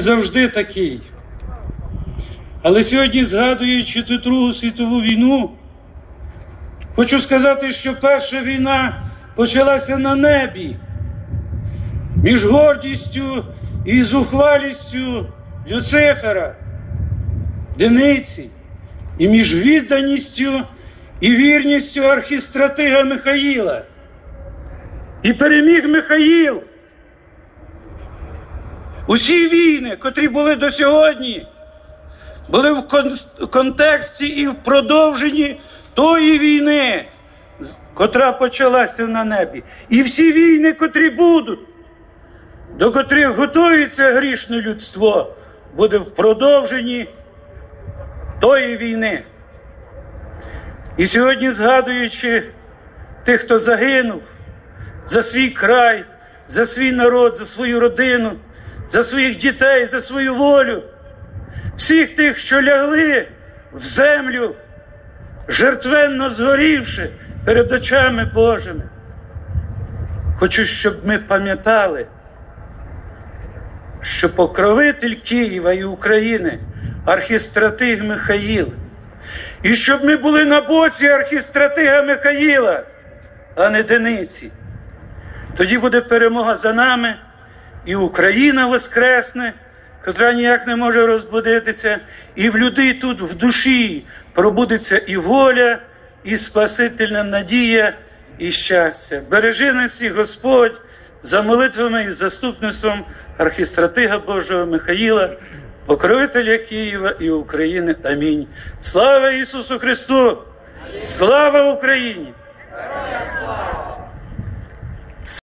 завжди такий. Але сьогодні, згадуючи ту Другу світову війну, хочу сказати, що перша війна почалася на небі між гордістю і зухвалістю Люцифера, Дениці, і між відданістю і вірністю архістратига Михаїла. І переміг Михаїл. Усі війни, котрі були до сьогодні, були в контексті і в продовженні тої війни, котра почалася на небі. І всі війни, котрі будуть, до котрих готується грішне людство, буде в продовженні тої війни. І сьогодні, згадуючи тих, хто загинув за свій край, за свій народ, за свою родину, за своїх дітей, за свою волю, всіх тих, що лягли в землю, жертвенно згорівши перед очами Божими. Хочу, щоб ми пам'ятали, що покровитель Києва і України, архістратиг Михаїл, і щоб ми були на боці архістратига Михаїла, а не Дениці. Тоді буде перемога за нами, і Україна воскресне, котра ніяк не може розбудитися, і в людей тут в душі пробудеться і воля, і спасительна надія, і щастя. Бережи нас всіх Господь за молитвами і заступництвом архістратига Божого Михаїла, покровителя Києва і України. Амінь. Слава Ісусу Христу! Слава Україні!